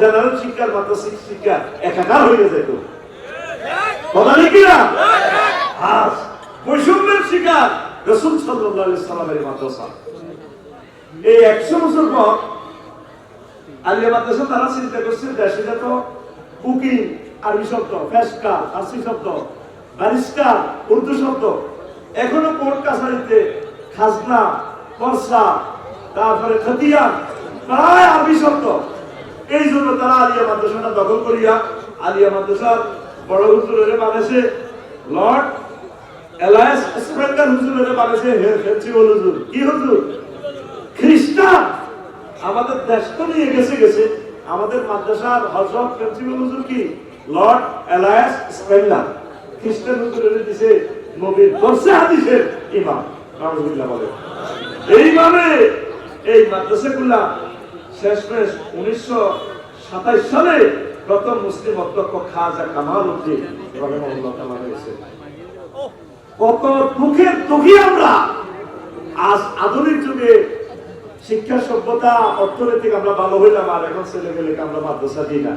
General শিক্ষার মাদ্রাসিক শিক্ষা একাকার হয়ে যেত নাকি না বৈষম্যের শিকার রসুল সাল্লামের মাদ্রাসা। এই একশো বছর পর আলিয়া মাদ্রাসা তারা চিন্তা করছে, দেশে আরবি শব্দ, ফেসকা, ফার্সি শব্দ উর্দু শব্দ, এখনও কোর্ট কাছারিতে খাজনা, পরসা, তারপরে খতিয়ান, প্রায় আরবি শব্দ। এই জন্য তারা আলিয়া মাদ্রাসাটা দখল করিয়া আলিয়া মাদ্রাসার বড় হুজুরের বানাইছে। লর্ড এলায়েন্স স্প্রেন্ডার হুজুরের বানাইছে হেরফেন্সিবল হুজুর। কি হুজুর? খ্রিস্টান! আমাদের দেশ তো নিয়ে গেছে গেছে। আমাদের মাদ্রাসার হজরত প্রিন্সিপাল হুজুর কি? লর্ড এলায়েন্স স্পেন্ডার খ্রিস্টান হুজুরের দিছে নবীর দর্শে হাদিসের ইমাম। নাউজুবিল্লাহ বলে এইভাবে এই মাদ্রাসাগুলা শেষমেশ উনিশশো সাতাইশ সালে প্রথম মুসলিম অধ্যক্ষ খাজা কামাল উদ্দিন হয়েছে কত দুঃখের দুঃখী আমরা। আজ আধুনিক যুগে শিক্ষা সভ্যতা, অর্থনৈতিক আমরা ভালো হইলাম, আর এখন ছেলে মেয়েকে আমরা মাদ্রাসা দিই না।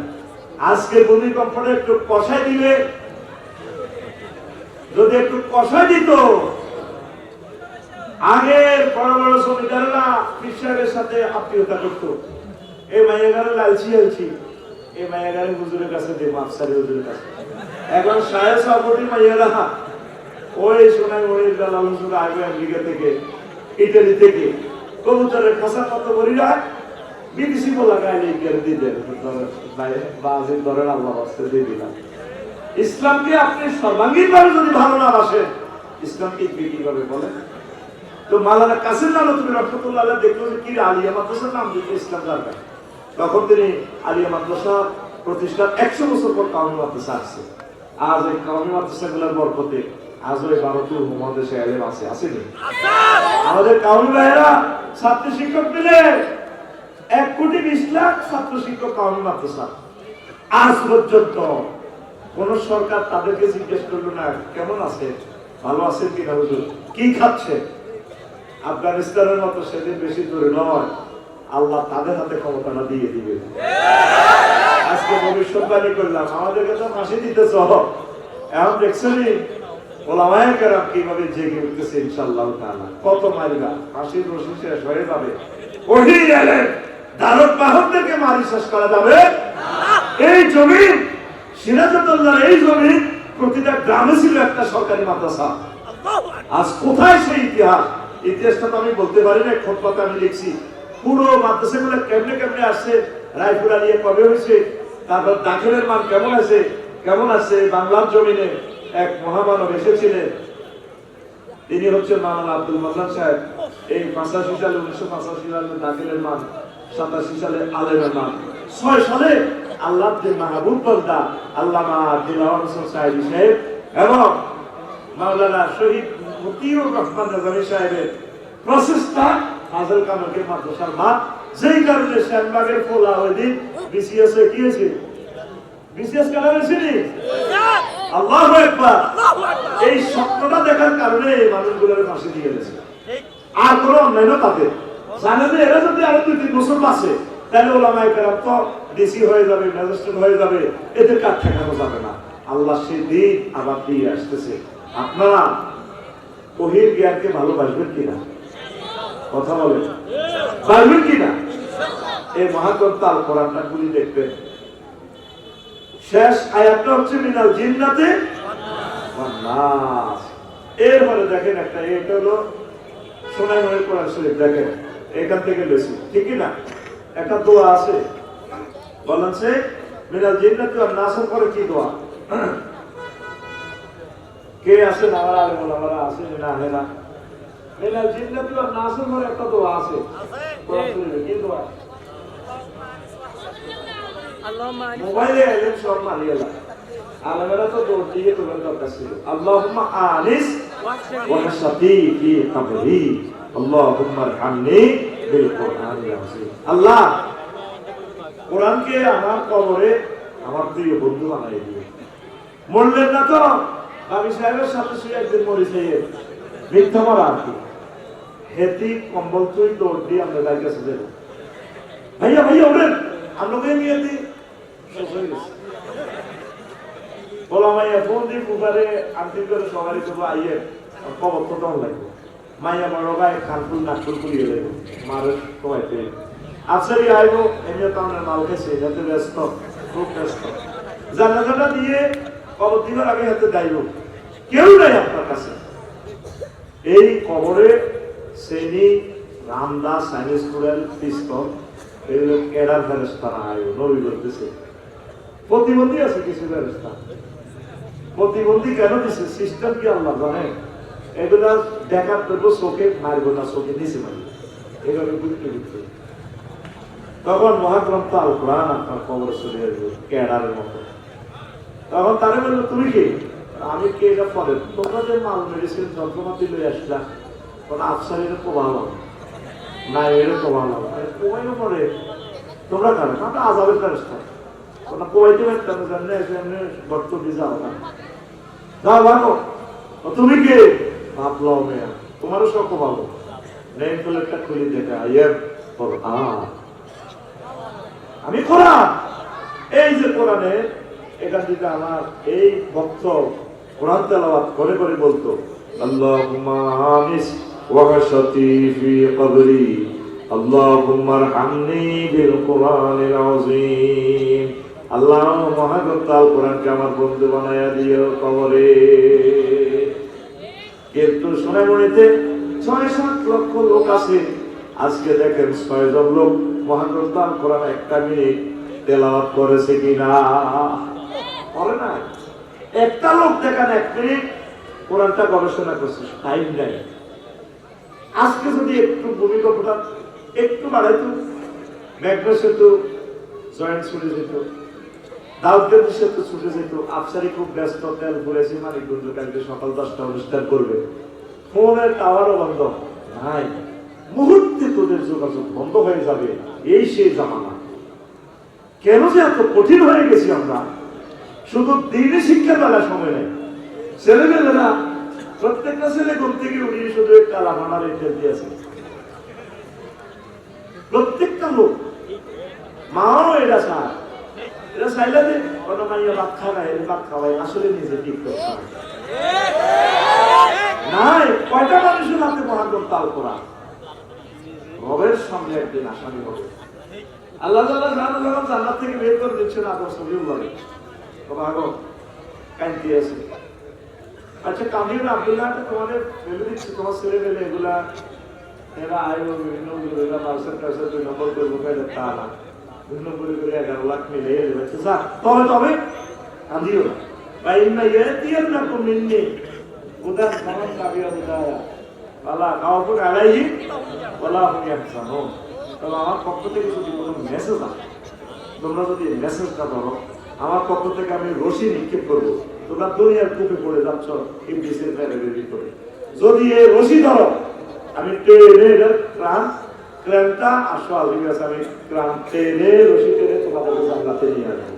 আজকে ভূমিকম্পটা একটু কষাই দিলে, যদি একটু কষাই দিত, আগের বড় বড় পীর সাহেবের সাথে আত্মীয়তা করতো। এই মাইয়াগারে লালচি আলছি এই মাইয়াগারে হুজুরের কাছে দেবো আফসারি হুজুরের কাছে। এখন সাহেব সাপটি মাইয়ারা ওই মরির দালাল হুজুর আসবে আমেরিকা থেকে, ইটালি থেকে। কবুতরের খাসা কত করি না বিদেশি বলা গায়ে গিয়ে দিয়ে দেন? ধরেন আল্লাহ বাস্তে দিয়ে দিলাম। ইসলামকে আপনি সর্বাঙ্গীন ভাবে যদি ভালো না বাসেন ইসলামকে কীভাবে বলেন? তো মালানা কাসির নাম তুমি রহমতুল্লাহ দেখল কি আলিয়া মাদ্রাসার নাম দিতে ইসলাম দরকার তখন তিনি আলিয়া মাদ্রাসা প্রতিষ্ঠার একশো বছর পর কাউমি মাদ্রাসা আসছে আজ এই মাদ্রাসা গুলোর বরকতে আজ ওই ভারতীয় উপমহাদেশে এলেম আছে আসেনি আমাদের কাউমি ভাইয়েরা ছাত্র শিক্ষক পেলে এক কোটি বিশ লাখ ছাত্র শিক্ষক কাউমি মাদ্রাসা। আজ পর্যন্ত কোন সরকার তাদেরকে জিজ্ঞেস করল না, কেমন আছে? ভালো আছে কিনা হুজুর? কি খাচ্ছে? আফগানিস্তানের মতো সেদিন বেশি দূরে নয়। আল্লাহ তাদের হাতে ক্ষমতাটা দিয়ে দিবে। আজকে ভবিষ্যৎবাণী করলাম আমাদেরকে তো ফাঁসি দিতেছ। এখন দেখছেনি এই গ্রামে ছিল একটা সরকারি মাদ্রাসা। আজ কোথায় সেই ইতিহাস? ইতিহাসটা তো আমি বলতে পারি না খোঁজপাতে আমি লিখছি। পুরো মাদ্রাসাগুলো কেমনে কেমনে আসছে রায়পুরা নিয়ে কবে হয়েছে? তারপর দাখিলের মান কেমন আছে? কেমন আছে? বাংলার জমিনে এক মহামানব এসেছিলেন। তিনি হচ্ছেন মাওলানা আব্দুল মান্নান সাহেব। এই পাঁচাশি সালে, উনিশশো পাঁচাশি সালে দাখিলের মান, সাতাশি সালে আলেমের মান। ছয় সালে আল্লাহ যে মাহবুব বন্দা দিলাওয়ার হোসেন সাহেব সাহেব এবং মাওলানা শহীদ মতিউর রহমান সাহেবের প্রচেষ্টা হাজল কামালকে মাদ্রাসার মা, যেই কারণে শ্যামবাগের ফোলা ওই দিন বিসিএস এ কি হয়েছে বিসিএস কেন হয়েছিলি আল্লাহ একবার এই স্বপ্নটা দেখার কারণে এই মানুষগুলোর দিয়ে গেছে। আর কোনো তাদের। জানে যে এরা যদি আরও দুই, তিন বছর বাঁচে, তাহলে ওলামাই কেরাম তো ডিসি হয়ে যাবে, ম্যাজিস্ট্রেট হয়ে যাবে, এদের কাজ ঠেকানো যাবে না। আল্লাহ সেই দিন আবার দিয়ে আসতেছে। আপনারা ওহির জ্ঞানকে ভালোবাসবেন কিনা? কথা বলেন পারবেন কিনা এই মহাকর্তা আল কোরআনটা খুলি দেখবেন। শেষ আয়াতটা হচ্ছে মিনাল জিন্নাতে এরপরে দেখেন একটা, এটা হলো সোনাই মনে কোরআন শরীফ, দেখেন, এখান থেকে লেছি ঠিকই না? একটা দোয়া আছে। বলেন সে, মিনাল জিন্নাতে ওয়ান নাসের পরে কি দোয়া? কে আছে না, আমার আলে বলা আমরা আছে না, হে জিন্নাতে নাসের একটা দোয়া আছে। কি দোয়া? মোবাইলে এলেন সব মারিয়ে লাগে আলমেরা তো দৌড় দিয়ে তোমার দরকার ছিল। আল্লাহুম্মা আনিস ওয়া ফি কবরি। আল্লাহুম্মা রহমনি বিল কোরআনিল আযীম। আল্লাহ কোরআনকে আমার কবরে আমার প্রিয় বন্ধু বানাই দিও। মরলেন না তো? আমি সাহেবের সাথে শুয়ে একদিন মরি মিথ্যা মারা আর কি। হেতি, কম্বল তুই দৌড় দিয়ে আমরা ভাইয়া ভাইয়া, ওঠেন। আমরা নিয়ে দিই বলা মাইয়া, ফোন দিয়ে ফুফারে আন্টি করে সবারই আইয়ে কবর তো দম লাগবে। মাইয়া বড় ভাই, খানপুর, নাগপুর পুলিয়ে লাগবে মার কমাইতে আফসারি আইব, এমনি তো আমরা মাল খেয়েছে যাতে ব্যস্ত, খুব ব্যস্ত। জানাজাটা দিয়ে কবর দিবার আগে হাতে দাইব। কেউ নাই আপনার কাছে। এই কবরে শ্রেণি রামদাস সাইনিস স্টুডেন্ট কেডার ফেরস্তা না প্রতিবন্ধী আছে কিছু ফেরস্তা প্রতিবন্ধী কেন দিছে? সিস্টেম কি আল্লাহ জানে? এগুলা দেখার করব চোখে মারবো না, চোখে নিচে ঘুরতে তখন মহাগ্রন্থ আল কোরআন আপনার কবর চলে আসবে ক্যাডারের মতো। তখন তারা বলল, তুমি কি? আমি কে এটা পরে তোমরা যে মাল মেডিসিন যন্ত্রপাতি লয়ে আসলা কোন আফসারির প্রভাব না এর প্রভাব কোমাইও পরে। তোমরা কারণ আমরা আজাবের ফেরস্তা তোমরা কোমাইতে পারতাম জানলে এমনি গর্ত দিয়ে যাও। না ভালো তুমি কে? ভাবলো মেয়া। তোমারও সব নেম প্লেটটা খুলে দেখা ইয়ের আমি কোরআন? এই যে কোরআনে এখান থেকে আমার এই ভক্ত কোরআন তেলাওয়াত করে করে বলতো, আল্লাহুম্মা আমিস ওয়াহশাতি ফি কবরি, আল্লাহুম্মা আরহামনি বিল কোরআনিল আযীম। আল্লাহ মহাগ্রন্থ আল কোরআনকে আমার বন্ধু বানায়া দিও কবরে। কিন্তু সোনামণিতে ছয় সাত লক্ষ লোক আছে। আজকে দেখেন ছয় জন লোক মহাগ্রন্থ কোরআন একটা মিনিট তেলাওয়াত করেছে কিনা। কোরআনটা গবেষণা টাইম নাই আজকে যদি একটু ভূমিকম্পটা একটু বাড়াইতো জয়েন্ট ছুটে যেত দাউদ্দের সেতু ছুটে যেত, আফসারি খুব ব্যস্ত, তেল ঘুরেছি মানিকগঞ্জ কালকে সকাল দশটা অনুষ্ঠান করবে। ফোনের টাওয়ারও বন্ধ। নাই। মুহূর্তে তোদের যোগাযোগ বন্ধ হয়ে যাবে। এই সেই জামানা। কেন যে এত কঠিন হয়ে গেছি আমরা? শুধু দিনে শিক্ষা বেলা সময় নেই। ছেলেমেয়েরা, প্রত্যেকটা ছেলে ঘুম থেকে উঠিয়ে শুধু একটা লাফানার খেলতে আছে প্রত্যেকটা লোক, মাও এটা চায়। এটা চাইলে যে কোনো মাইয়া ভাত খাওয়ায় এর ভাত খাওয়ায় আসলে নিজে ঠিক করতে নাই, কয়টা মানুষের হাতে মহাগ্রন্থ তাল করা রবের সামনে একদিন আসামি হবে। আল্লাহ তাআলা জানো যখন জান্নাত থেকে বের করে দিচ্ছেন আদর সবিও বলে। তো ভাগো কান্তি আছে। আচ্ছা কামিল আব্দুল্লাহ তোমাদের ফেলে দিচ্ছি, তোমার ছেলে মেলে এগুলা, এরা আয়ো বিভিন্ন এরা পার্সেন্ট টার্সেন্ট দুই নম্বর করে ঢুকাই দেয় তা না দুই নম্বরে করে এগারো লাখ মিলে দেবে। যা তবে তবে কান্দিও না বা ইন্না ইয়াতিয়ান না, কোন মিন্নি উদার সামান কাবিয়া উদায়া আল্লাহ কাওয়াপুর আলাইহি ওয়ালা হুম ইয়াহসানুন তবে আমার পক্ষ থেকে যদি কোনো মেসেজ আসে, তোমরা যদি মেসেজটা ধরো আমার পক্ষ থেকে আমি রশি নিক্ষেপ করব। তোমরা দুনিয়ার কূপে পড়ে যাচ্ছ ভিতরে যদি এই রশি ধরো, আমি টেনে ক্রাম ক্রামটা আসো আমি ক্রাম টেনে রশি টেনে তোমাদের জানলাতে নিয়ে আসব।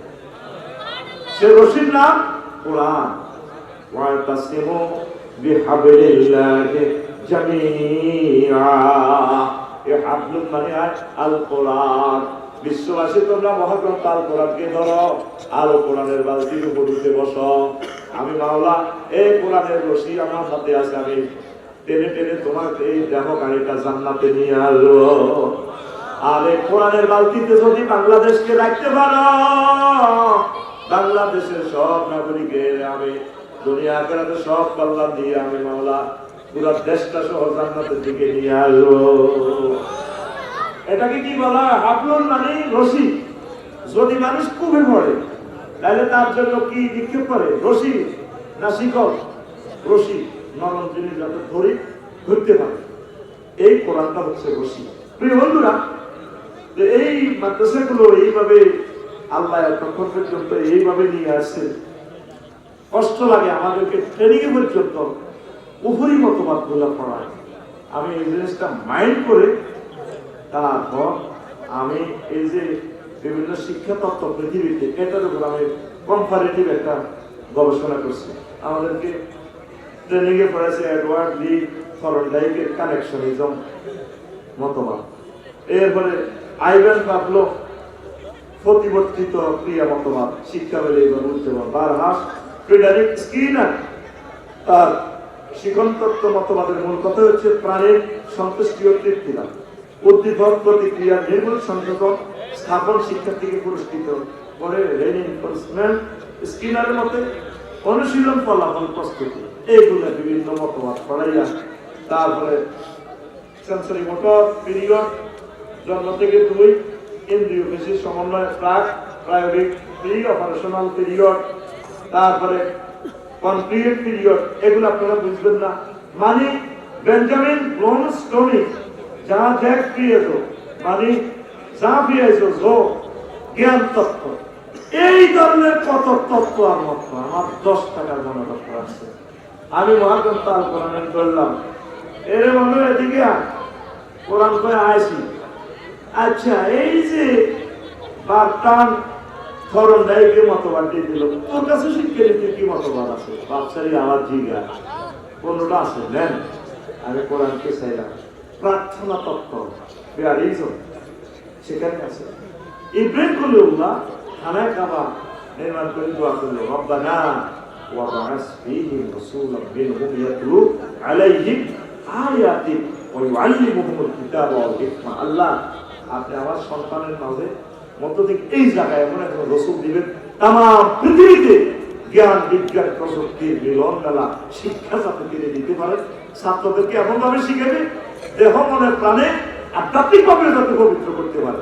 সে রশির নাম কোরআন। ওয়াতাসিমু বিহাবলিল্লাহি জামিআ। মানে আল কোরআন বিশ্ববাসী, তোমরা মহাগ্রন্থ আল কোরআনকে ধরো। আল কোরআনের বালতির উপর উঠে বসো। আমি মাওলা, এই কোরআনের রশি আমার হাতে আছে। আমি টেনে টেনে তোমার এই দেহ গাড়িটা জান্নাতে নিয়ে আসব। আর এই কোরআনের বালতিতে যদি বাংলাদেশকে রাখতে পারো, বাংলাদেশের সব নাগরিকের, আমি দুনিয়া আখেরাতে সব কল্যাণ দিয়ে আমি মাওলা, পুরো দেশটা সহ জান্নাতের দিকে নিয়ে আসব। এটাকে কি বলা হয়? হাবলুন মানে রশি। যদি মানুষ কুবে পড়ে, তাহলে তার জন্য কি নিক্ষেপ করে? রশি না শিকল? রশি। নরম জিনিস যাতে ধরে, ধরতে পারে। এই কোরআনটা হচ্ছে রশি। প্রিয় বন্ধুরা এই মাদ্রাসাগুলো এইভাবে আল্লাহ এতক্ষণ পর্যন্ত এইভাবে নিয়ে আসছে কষ্ট লাগে আমাদেরকে ট্রেনিং পর্যন্ত উপরি মতবাদগুলা পড়ায়। আমি এই জিনিসটা মাইন্ড করে তারপর আমি এই যে বিভিন্ন শিক্ষা তত্ত্ব পৃথিবীতে, এটার উপর আমি কম্পারেটিভ একটা গবেষণা করছি। আমাদেরকে ট্রেনিং এ পড়েছে এডওয়ার্ড লি ফরনডাইকের কানেকশনিজম মতবাদ। এরপরে আইভেন পাবলো প্রতিবর্তিত ক্রিয়া মতবাদ, শিক্ষা বলে এবং উদ্যমন বারহাস ফ্রিডারিক স্কিনার তার শিখন তত্ত্ব মতবাদের মূল কথা হচ্ছে প্রাণের সন্তুষ্টি ও তৃপ্তি লাভ। উদ্দীপক প্রতিক্রিয়া নির্মূল সংযোজন স্থাপন শিক্ষার্থীকে পুরস্কৃত করে রেনফোর্সমেন্ট স্কিনারের মতে অনুশীলন ফলাফল প্রস্তুতি। এইগুলো বিভিন্ন মতবাদ পড়াইয়া তারপরে সেন্সরি মোটর পিরিয়ড জন্ম থেকে দুই ইন্দ্রিয় পেশি সমন্বয় প্রাক প্রায়োগিক প্রি অপারেশনাল পিরিয়ড তারপরে কনক্রিট পিরিয়ড এগুলো আপনারা বুঝবেন না। মানে বেঞ্জামিন ব্লোনস্টোনি যা জ্যাক প্রিয়েছো মানে যা প্রিয়েছো জো জ্ঞান তত্ত্ব। এই ধরনের কত তত্ত্ব আর মত আমার দশ টাকার মনে তত্ত্ব আছে। আমি মহাগ্রন্থ আল কোরআন করলাম এর মনে এদিকে কোরআন করে আইসি আচ্ছা এই যে বা বার্তান ধরন দেয়, কি মতবাদ দিয়ে দিল? তোর কাছে শিক্ষা নিতে কি মতবাদ আছে? বাপসারি আবার জিগা কোনটা আছে? নেন। আমি কোরআনকে চাইলাম। প্রার্থনা তত্ত্ব বেয়ারিজম সেখানে আছে ইব্রাহিম খলিউল্লাহ খানায় কাবা নির্মাণ করে দোয়া করলো রব্বানা وبعث فيهم رسولا منهم يتلو عليهم آياتك ويعلمهم الكتاب والحكمة আল্লাহ আপনি আমার সন্তানের মাঝে মধ্য থেকে এই জায়গায় এমন একজন রসুল দিবেন তাম পৃথিবীতে জ্ঞান বিজ্ঞান প্রযুক্তির মিলন মেলা শিক্ষা যাতে তিনি দিতে পারেন ছাত্রদেরকে এমন ভাবে শিখাবে দেহ মনে প্রাণে আধ্যাত্মিক ভাবে যাতে পবিত্র করতে পারে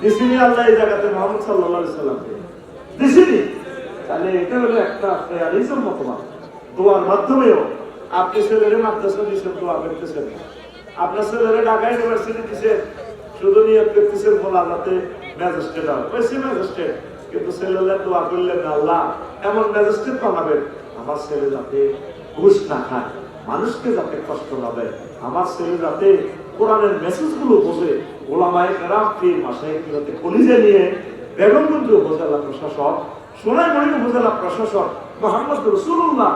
দিসিনি আল্লাহ এই জায়গাতে মোহাম্মদ সাল্লাহ দিসিনি তাহলে এটা হলো একটা মতবাদ। দোয়ার মাধ্যমেও আপনি ছেলেরে মাদ্রাসা দোয়া করতেছেন। আপনার ছেলেরে ঢাকা ইউনিভার্সিটি শুধু নিয়োগ করতেছেন ম্যাজিস্ট্রেট হবে ম্যাজিস্ট্রেট কিন্তু ছেলেদের দোয়া করলেন আল্লাহ এমন ম্যাজিস্ট্রেট বানাবেন আমার ছেলে যাতে ঘুষ না খায়। মানুষকে যাতে কষ্ট না দেয়। আমার ছেলে যাতে কোরআনের মেসেজগুলো বোঝে যাতে কলিজে নিয়ে বেগমগঞ্জ উপজেলা প্রশাসক উপজেলা প্রশাসক মোহাম্মদ রসুল্লাহ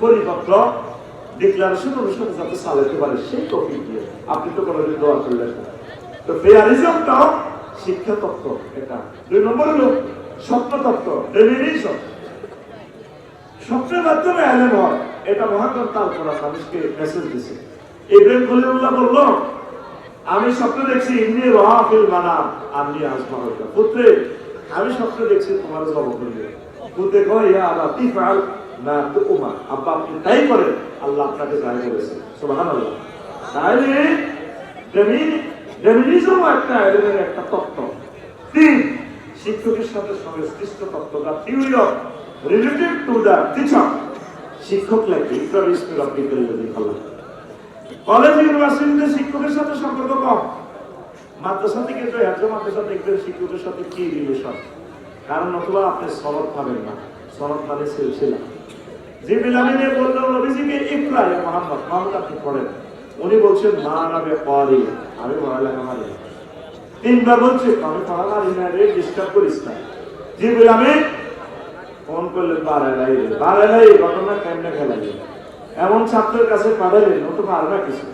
পরিপত্র ডিক্লারেশন অনুসারে যাতে চালাতে পারে, সেই টপিক দিয়ে। আপনি তো কোনোদিন দোয়া করলেন না। শিক্ষা তত্ত্ব এটা। দুই নম্বর হলো স্বপ্ন। তত্ত্ব স্বপ্নের মাধ্যমে হয়। এটা আল কোরআন মানুষকে মেসেজ দিছে। ইব্রাহিম খলিলুল্লাহ বলল, আমি স্বপ্ন দেখছি ইন্নি রহাফিল মানাম আমি আজমা হইতা পুত্রে, আমি স্বপ্ন দেখছি তোমার জব করবে পুত্রে কয়, ইয়া আল্লাহ তিফাল না তুকুমা আব্বা আপনি তাই করেন, আল্লাহ আপনাকে তাই বলেছে সুবহানাল্লাহ। তাহলে ফেমিনি- ফেমিনিজম একটা এলেমের একটা তত্ত্ব। তিন, শিক্ষকের সাথে সংশ্লিষ্ট তত্ত্ব the theory of related to the teacher. শিক্ষক লাগে ইন্টারভিউ অফ পিপল যদি বলা কলেজ ইউনিভার্সিটিতে শিক্ষকের সাথে সম্পর্ক কম। মাদ্রাসা থেকে তো একজন মাদ্রাসা দেখবেন শিক্ষকের সাথে কি রিলেশন কারণ অথবা আপনি সনদ পাবেন না। সনদ মানে সিলসিলা। যে বিলামিনে বলল নবীজিকে ইকরা মোহাম্মদ মোহাম্মদ আপনি পড়েন। উনি বলছেন, মা নামে পড়ি আমি পড়ালেখা মারি তিনবার বলছে, আমি পড়া মারি না রে ডিস্টার্ব করিস না। যে বিলামে ফোন করলেন বারালাই বারালাই ঘটনা কেমনে খেলাই এমন ছাত্রের কাছে পাঠালেন ও তো পারবে কিছু।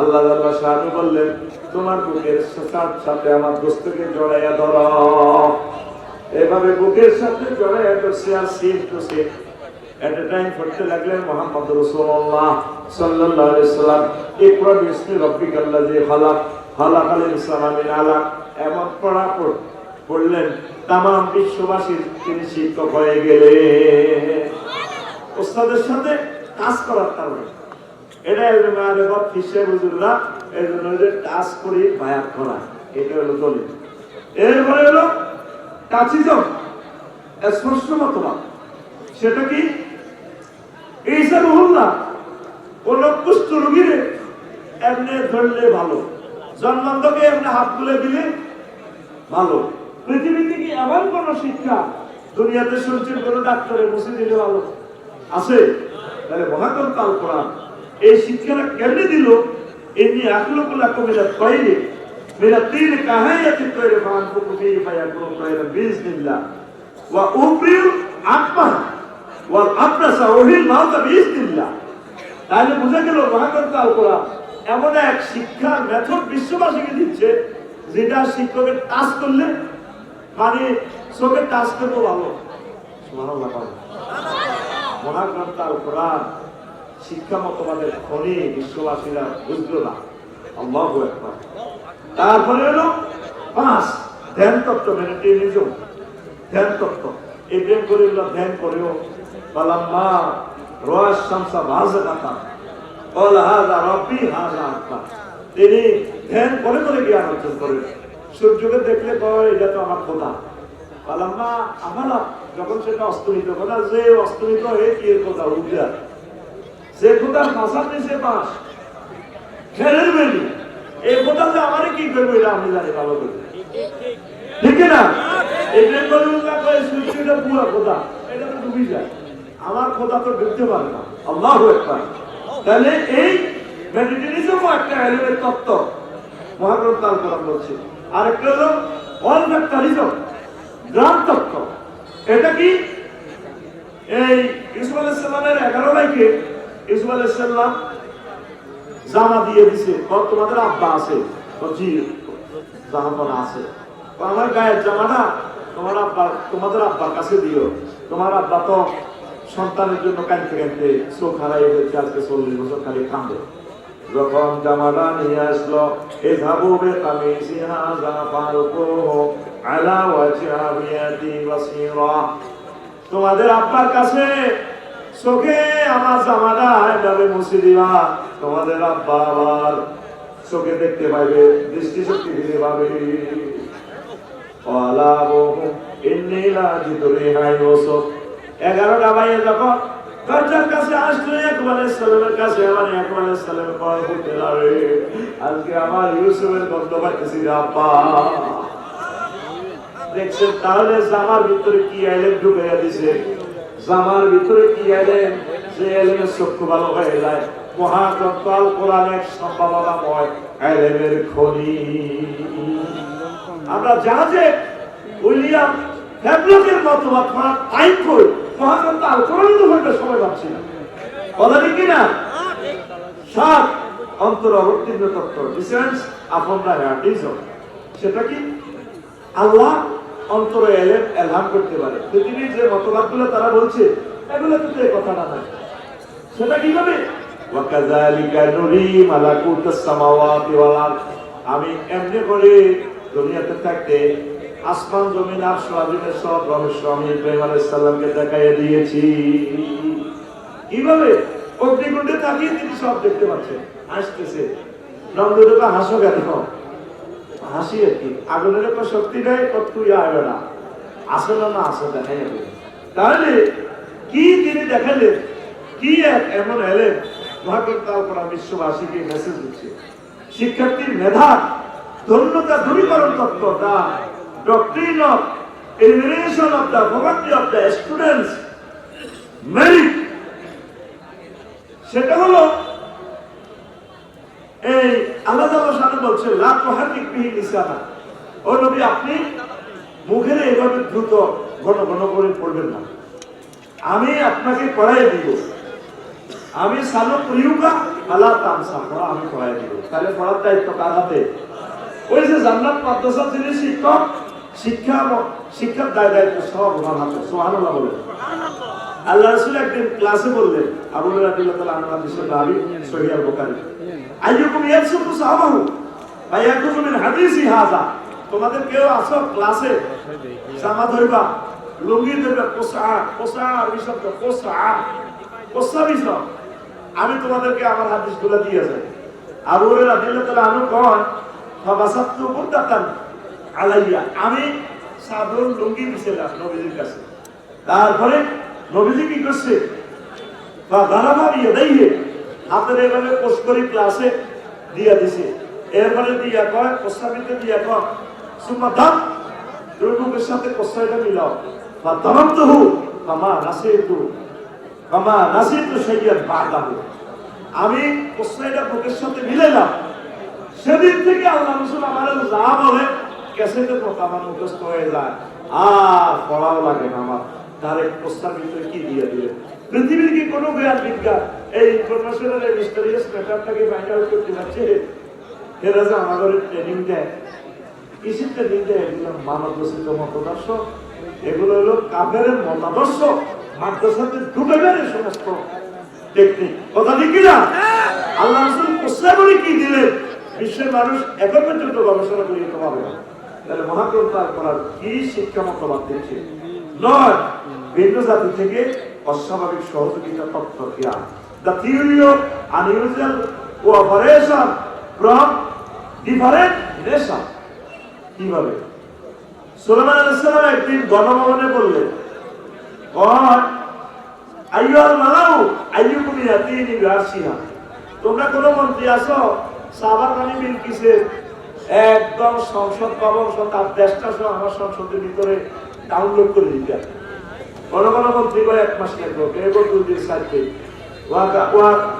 আল্লাহ আল্লাহ সাহায্য বললেন, তোমার বুকের সাথে আমার দোস্তকে জড়াইয়া ধর। এভাবে বুকের সাথে জড়াইয়া ধরছে আর seat to seat at a time পড়তে লাগলেন মোহাম্মদ রসুল্লাহ সাল্লাল্লাহু আলাইহি সাল্লাম। ইকরা বিসমি রাব্বিকাল্লাযী খালাক, খালাকাল ইনসানা মিন আলাক। এমন পড়, পড়লেন তাম বিশ্ববাসীর তিনি শিক্ষক হয়ে গেলেন। ওস্তাদের সাথে কাজ করার কারণে। এটা এই জন্য কাজ করি এটা হলো হলো স্পষ্ট সেটা কি? এমনি ধরলে ভালো। জন্মান্তকে এমনি হাত তুলে দিলে ভালো। পৃথিবীতে কি এমন কোন শিক্ষা দুনিয়াতে শুনছেন কোন ডাক্তারে বসে দিলে ভালো। আছে? তাহলে মহাগ্রন্থ আল কোরআন। এই শিক্ষাটা কেমনে দিল? এমনি আখলুকুল্লাহ কমিলা তৈরি মেরা তিন কাহাইয়াতে তৈরি ফান ফুকুফি ফায়াকুন তৈরি বিজনিল্লাহ ওয়া উবরিউ আত্মা, ওয়াল আবরাসা ওহিল মাউতা বিজনিল্লাহ তাহলে বোঝা গেল মহাগ্রন্থ আল কোরআন এমন এক শিক্ষার মেথড বিশ্ববাসীকে দিচ্ছে, যেটা শিক্ষকের কাজ করলে মানে চোখে টাচ করব ভালো। সুবহানাল্লাহ বলেন। মহাগ্রন্থ আল কোরআন শিক্ষা মতবাদের খনি বিশ্ববাসীরা বুঝলো না। আল্লাহ একবার তারপরে হলো পাঁচ, ধ্যান তত্ত্ব মেডিটেশন ধ্যান তত্ত্ব। এই প্রেম করিল ধ্যান করেও বালাম্মা রোয়াজ শামসা ভাজে কাতা বল হাজা রব্বি হাজা আত্মা তিনি ধ্যান করে করে জ্ঞান অর্জন করেন। সূর্যকে দেখলে কয়, এটা তো আমার খোদা। বালাম্মা আমার যখন সেটা অস্তমিত কথা যে অস্তমিত হয়ে কি কথা উঠে সে খোদার মাসার নিচে বাস খেলের এই খোদা যে আমারে কি করবে, এটা আমি জানি, ভালো করে। ঠিক না? এই সৃষ্টিটা পুরা খোদা। এটা তো ডুবি যায়। আমার খোদা তো ডুবতে পারে না। আল্লাহ তাহলে এই মেডিটেশনও একটা এলিমেন্ট তত্ত্ব। মহাগ্রন্থ আল বলছে আর একটা হলো এটা কি? এই জামা দিয়ে দিছে। তোমাদের আব্বা আছে জি জামা আছে। আমার গায়ের জামাটা তোমার আব্বা, তোমাদের আব্বার কাছে দিও। তোমার আব্বা তো সন্তানের জন্য কাঁদতে কাঁদতে চোখ হারাই হয়েছে আজকে চল্লিশ বছর খালি কান্দে যখন জামাটা নিয়ে আসলো, এ ধাবুবে কামি সিহাজা ফারুকো আলা বাসীরা। তোমাদের আব্বার কাছে চোখে আমার জামাটা এভাবে মুছে দিবা। তোমাদের আব্বা আবার চোখে দেখতে পাইবে, দৃষ্টিশক্তি ফিরে পাবে। এগারোটা বাইরে যখন দরজার কাছে আসলো একবার সালামের কাছে আমার একবার সালাম কয় হতে যাবে আজকে আমার ইউসুফের গন্ধ পাইতেছি দেখছেন, তাহলে জামার ভিতরে কি আইলেন ঢুকাইয়া দিছে? জামার ভিতরে কি আইলেন যে এলেমের চক্ষু ভালো হয়ে যায়। মহাগ্রন্থ আল কোরআন এক সম্ভাবনাময় এলেমের খনি। আমরা জাহাজে উইলিয়াম হ্যাবলকের মতো আপনার টাইপ কই সময় পাচ্ছি না। কথা কিনা? সাত অন্তর অবতীর্ণ তত্ত্ব ডিসেন্স সেটা কি? আল্লাহ অন্তরে এলেন, এলহাম করতে পারে পৃথিবীর যে মতবাদগুলো তারা বলছে, এগুলো এই কথাটা নাই সেটা কীভাবে? আমি এমনি করে দুনিয়াতে থাকতে আসমান, জমিন, আর স্বাধীনের সব রহস্য আমি ইব্রাহিম আলাইহিস সালামকে দেখাইয়ে দিয়েছি। কীভাবে? অগ্নিকুণ্ডে তাকিয়ে তিনি সব দেখতে পাচ্ছেন। আসতেছে নন্দদেবা হাসো কেন? হাসি আর কি? আগুনের একটা শক্তি নেই কতটুকু আসবে না আসলে না আসে দেখাই যাবে তাহলে কি তিনি দেখালেন? কি এক এমন এলেন? মহাকর্তাল করা বিশ্ববাসীকে মেসেজ দিচ্ছে। শিক্ষার্থীর মেধা, ধন্যতা, দূরীকরণ তত্ত্ব doctrine of elimination of the poverty of the students merit সেটা হলো এই আল্লাহ তাআলা সাথে বলছে, লা বিহি লিসানা ও নবী, আপনি মুখের এইভাবে দ্রুত ঘন ঘন করে পড়বেন না। আমি আপনাকে পড়াই দিব। আমি সালো প্রিয়কা আল্লাহ তামসা পড়া আমি পড়াই দিব। তাহলে পড়ার দায়িত্ব কার হাতে? ওই যে জান্নাত মাদ্রাসা যিনি শিক্ষক শিক্ষা শিক্ষার দায় দায়িত্ব সব ওনার হাতে, সুবহানাল্লাহ বলেন আল্লাহ রাসূল একদিন ক্লাসে বললেন, আবু হুরায়রা রাদিয়াল্লাহু তাআলা আনহু হাদিসের রাবি সহিহ আল বুখারী আইয়ুকুম ইয়াসুকু সাহাবাহু বা ইয়াকুযু মিন হাদিসি হাযা। তোমাদের কেউ আসো ক্লাসে? জামা ধরবা। লুঙ্গি ধরবা। কোসা কোসা আরবি শব্দ কোসা কোসা বিষয় আমি তোমাদেরকে আমার হাদিসগুলো দিয়ে যাই। আবু হুরায়রা রাদিয়াল্লাহু তাআলা আনহু কোন ফাবাসাতু বুরদাতান আলাইয়া। আমি সাদর লুঙ্গি দিছিলাম নবীজির কাছে। তারপরে নবীজি কি করছে? বা দাঁড়াবার ইয়ে দেইয়ে হাতের এভাবে পোস্ট করি ক্লাসে দিয়া দিছে। এরপরে দিয়া কয়, প্রস্তাবিতে দিয়া কয় সুমা দাম দুর্গুকের সাথে প্রস্তাবিত মিলাও। বা দাম তো হু কামা নাসে তু কামা নাসে তু সেইয়ার বাদাহু। আমি প্রস্তাবিটা বুকের সাথে মিলাইলাম। সেদিন থেকে আল্লাহ রসুল আমার যা বলে ক্যাসেটের মতো আমার মুখস্থ হয়ে যায়। আর পড়াও লাগে না আমার। তার এক প্রস্তাব ভিতরে কি দিয়ে দিলে পৃথিবীর কি কোনো জ্ঞান বিজ্ঞান? এই ইনফরমেশনের এই মিস্টারিয়াস ম্যাটারটাকে ফাইন্ড আউট করতে পারছে এরা যে আমাদের ট্রেনিং দেয়। কৃষিতে দিতে এগুলো মানব রচিত মতাদর্শ এগুলো হলো কাফের মতাদর্শ। মাদ্রাসাতে ঢুকে গেলে সমস্ত টেকনিক কথা ঠিক কিনা? আল্লাহ রসুল প্রস্তাবনী কি দিলেন? বিশ্বের মানুষ এখন পর্যন্ত গবেষণা করে যেতে পারবে না। তাহলে মহাগ্রন্থ আর করার কি শিক্ষা মতবাদ নয়, ভিন্ন জাতি থেকে অস্বাভাবিক সহযোগিতা তত্ত্ব জ্ঞান the theory of unusual cooperation from different nation কীভাবে? সুলেমান আলাইহিস সালাম একদিন গণভবনে বললেন মালাউ তোমরা কোন মন্ত্রী আছো? সাবার রানী বিলকিসের একদম সংসদ ভবন সহ তার দেশটা সহ আমার সংসদের ভিতরে ডাউনলোড করে দিতে কোন কোন মন্ত্রী করে এক মাস লাগবে কেউ দুই দিন সাথে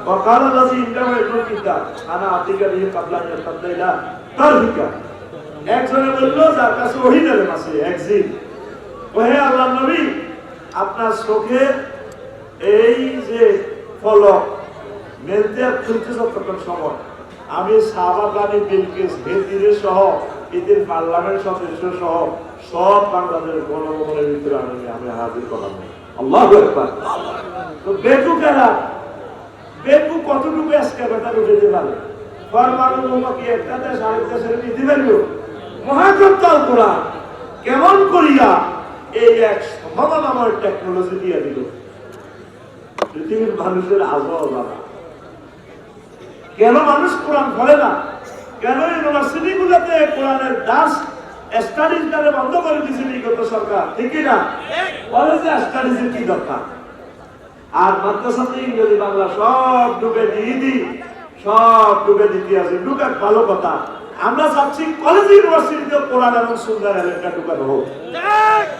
وقال الذي عنده علم الكتاب انا اعطيك به قبل ان يرتد الى طرفك একজনে বলল যার কাছে ওহি নেবেন আছে একজিন ওহে আল্লাহ নবী আপনার চোখে এই যে ফলক মেলতে আর খুলতে যতক্ষণ সময় আমি সাহাবাগানি বিলকিস ভেদিরে সহ এদের পার্লামেন্ট সদস্য সহ সব বাংলাদেশ গণভবনের ভিতরে আমি আমি হাজির করাম আল্লাহ তো বেকুকেরা বেকু কতটুকু আজকে কথা উঠেতে পারে পরমাণু বোমাকে একটা দেশ আরেক দেশের নিতে পারবে মহাগ্রন্থাল কোরআন কেমন করিয়া এই এক সম্ভাবনা আমার টেকনোলজি দিয়ে দিল? পৃথিবীর মানুষের আজও বাবা কেন মানুষ কোরআন পড়ে না? কেন ইউনিভার্সিটি গুলোতে কোরআনের দাস স্টাডিজ দ্বারা বন্ধ করে দিয়েছে বিগত সরকার? ঠিক কি না? কলেজে স্টাডিজের কি দরকার? আর মাদ্রাসাতে ইংরেজি, বাংলা সব ডুবে দিয়ে দিই সব ডুবে দিতে আছে। ঢুকার ভালো কথা। আমরা চাচ্ছি কলেজ ইউনিভার্সিটিতে কোরআন এবং সুন্দর এলাকা ঢুকানো হোক।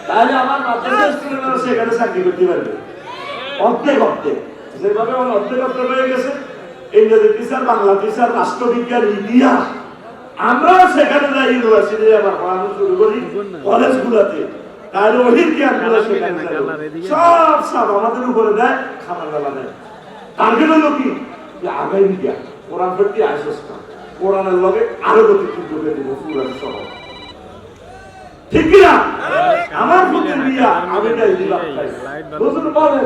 তাহলে আমার মাদ্রাসা স্টুডেন্টরা সেখানে চাকরি করতে পারবে। অর্ধেক অর্ধেক। যেভাবে আমার অর্ধেক অর্ধেক হয়ে গেছে। ইংরেজি টিচার বাংলা টিচার রাষ্ট্রবিজ্ঞান ইতিহাস আমরাও সেখানে যাই ইউনিভার্সিটি আবার পড়ানো শুরু করি কলেজগুলোতে তাহলে ওহির জ্ঞানগুলো সেখানে যাই। সব সব আমাদের উপরে দেয় খাবার বেলা দেয়। টার্গেট হলো কি? যে আগামী জ্ঞান কোরআন প্রতি আসস না কোরআনের লগে আরও গতি কিন্তু দিব পুরান সহ ঠিক কিনা? আমার পুত্রের বিয়া আমি তাই দিলাম তাই বলেন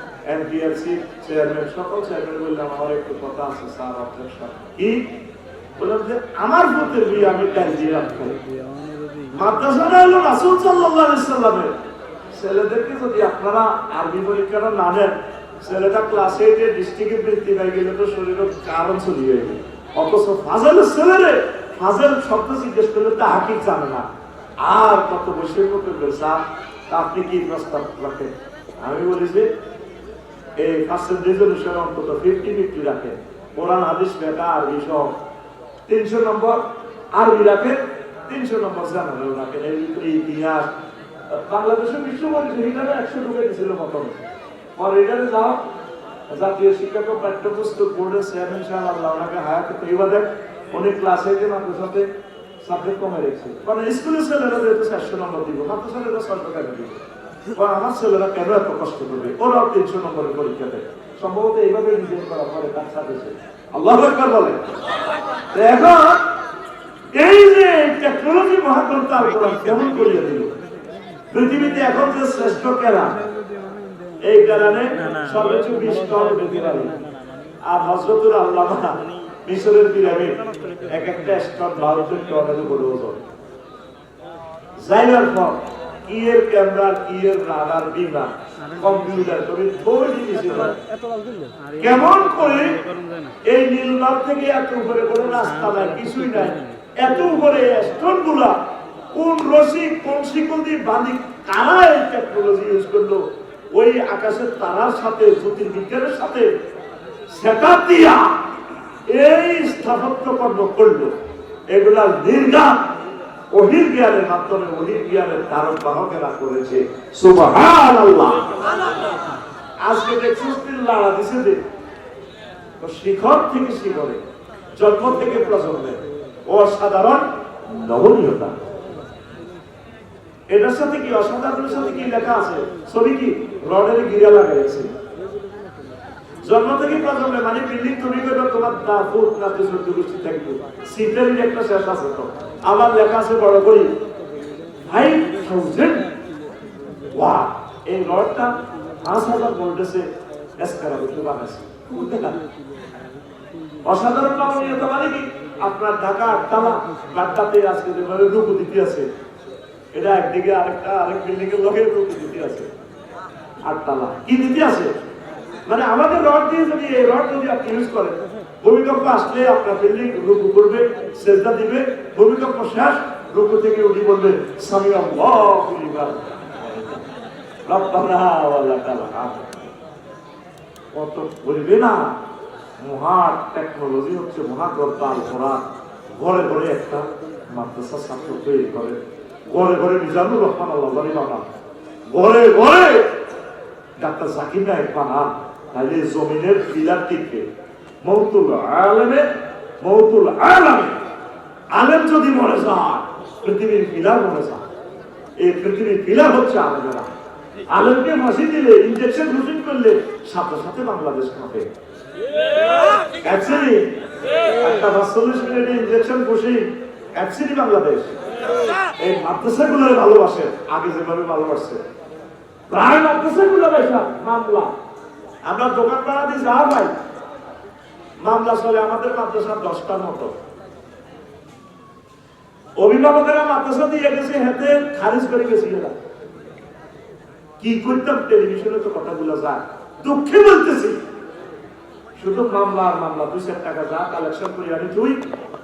এনপিএলসি চেয়ারম্যান, সকল চেয়ারম্যান বললাম আমার একটু কথা আছে, স্যার, আপনার সাথে। কি? বললাম যে, আমার বিয়ে আমি মাদ্রাসাটা হলো রাসুল সাল্লামের। ছেলেদেরকে যদি আপনারা আরবি পরীক্ষাটা না নেন ছেলেটা ক্লাসে যে ডিস্ট্রিক্টে বৃত্তি পাই গেলে তো শরীরের কারণ চলে যাবে। অথচ ফাজেলের ছেলেরে ফাজেল শব্দ জিজ্ঞেস করলে তা হাকিক জানে না। আর কত বসে আপনি কি প্রস্তাব রাখেন? আমি বলি যে এই ফার্স্ট রেজলিউশন অন্তত ফিফটি ফিফটি রাখেন। কোরআন, হাদিস লেখা আরবি সহ তিনশো নম্বর আরবি রাখেন, তিনশো নম্বর জেনারেল রাখেন। ভিতরে ইতিহাস বাংলাদেশের বিশ্ব হিসাবে একশো ঢুকে দিয়েছিল মতন। পরে এটারে যাও, জাতীয় শিক্ষক পাঠ্যপুস্তক বোর্ডের চেয়ারম্যান সাহেব আল্লাহ ওনাকে হায়াত দেন উনি ক্লাসে যে মাদ্রাসাতে সাবজেক্ট কমে রেখেছে। কারণ স্কুলের ছেলেরা যেহেতু চারশো নম্বর দিব মাদ্রাসা ছেলেরা ছয়শো টাকা দিব। আমার ছেলেরা কেন এত কষ্ট করবে? ওরাও তিনশো নম্বরের পরীক্ষা সম্ভবত এইভাবে ডিজাইন করা পরে তার সাথে আল্লাহ বলে এখন এই যে টেকনোলজি কোরআন কেমন করিয়ে দিল? পৃথিবীতে এখন যে শ্রেষ্ঠ কেরা এই কারণে সর্বোচ্চ বিশ টন বেঁধে আর হজরতুল আল্লামা মিশরের পিরামিড, এক একটা স্টন ভারতের টনের উপরে ওজন। যাইবার পর এর ক্যামেরা এর রাডার কম্পিউটার দিয়েছিল কেমন করে এই থেকে এত উপরে কোনো রাস্তা নাই, কিছুই নাই। এত উপরে স্টোনগুলা, কোন রশি, কোন বাঁধি, কারা এই টেকনোলজি ইউজ করল? ওই আকাশের তারার সাথে, জ্যোতির্বিজ্ঞানের সাথে সেটা দিয়া এই স্থাপত্য কর্ম করল। এগুলা নির্গাত। ওহির জ্ঞানের মাধ্যমে ওহির জ্ঞানের বাহকেরা করেছে। আল্লাহ আজকে লাড়া দিছে যে শিখর থেকে শিখরে, জন্ম থেকে প্রজন্মে অসাধারণ নবনীয়তা এটার সাথে কি অসাধারণের সাথে কি লেখা আছে? ছবি কি? রডের গিরা লাগাইছে। জন্ম থেকে প্রজন্মে মানে বিল্ডিং তৈরি করবে তোমার দা ফুট না গোষ্ঠী থাকবে। সিটের একটা শেষ আছে তো। আবার লেখা আছে বড় করি। ফাইভ থাউজেন্ড ওয়া এই রডটা পাঁচ হাজার ভোল্টেজে এসকারা করতে বানাইছে। অসাধারণ নমনীয়তা মানে কি? আপনার ঢাকা আটতলা, বাড্ডাতে আজকে যেভাবে রূপ দিতে আছে, এটা একদিকে আরেকটা আরেক বিল্ডিং এর লোকের রূপ দিতে আছে। আটতলা। কি দিতে আছে? মানে আমাদের রড দিয়ে যদি, এই রড যদি আপনি ইউজ করেন, ভূমিকম্প আসলে আপনার বিল্ডিং রুকু করবে, সেজদা দিবে, ভূমিকম্প শেষ রুকু থেকে উঠি বলবে স্বামী কত বলবে না, মহা টেকনোলজি হচ্ছে মহাগ্রন্থ আল কোরআন ঘরে ঘরে একটা মাদ্রাসা ছাত্র তৈরি করে। ঘরে ঘরে মিজানুর রহমান আল্লাহ বাবা, ঘরে ঘরে ডাক্তার জাকির নায়ক বানান। জমিনের মৌতুল আলমে মৌতুল আলমে। যদি মরে যায়, পৃথিবীর পিলার মরে যায়। এই পৃথিবীর পিলার হচ্ছে আলেমকে ফাঁসি দিলে ইঞ্জেকশন করলে সাথে সাথে বাংলাদেশ কাঁপে অ্যাকচুয়ালি একটা পাঁচচল্লিশ মিনিটে ইঞ্জেকশন বসি অ্যাকচুয়ালি বাংলাদেশ। এই মাদ্রাসাগুলো ভালোবাসে, আগে যেভাবে ভালোবাসছে প্রায় মাদ্রাসাগুলো মামলা। আমরা দোকান দিয়ে যা পাই, মামলা চলে আমাদের মাদ্রাসা দশটার মতো। অভিভাবকেরা মাদ্রাসা দিয়ে গেছে হাতে খারিজ করে গেছে এরা। কি করতাম টেলিভিশনে তো কথাগুলো যায়। দুঃখে বলতেছি, শুধু মামলা আর মামলা, দুই চার টাকা যা কালেকশন করি আমি, তুই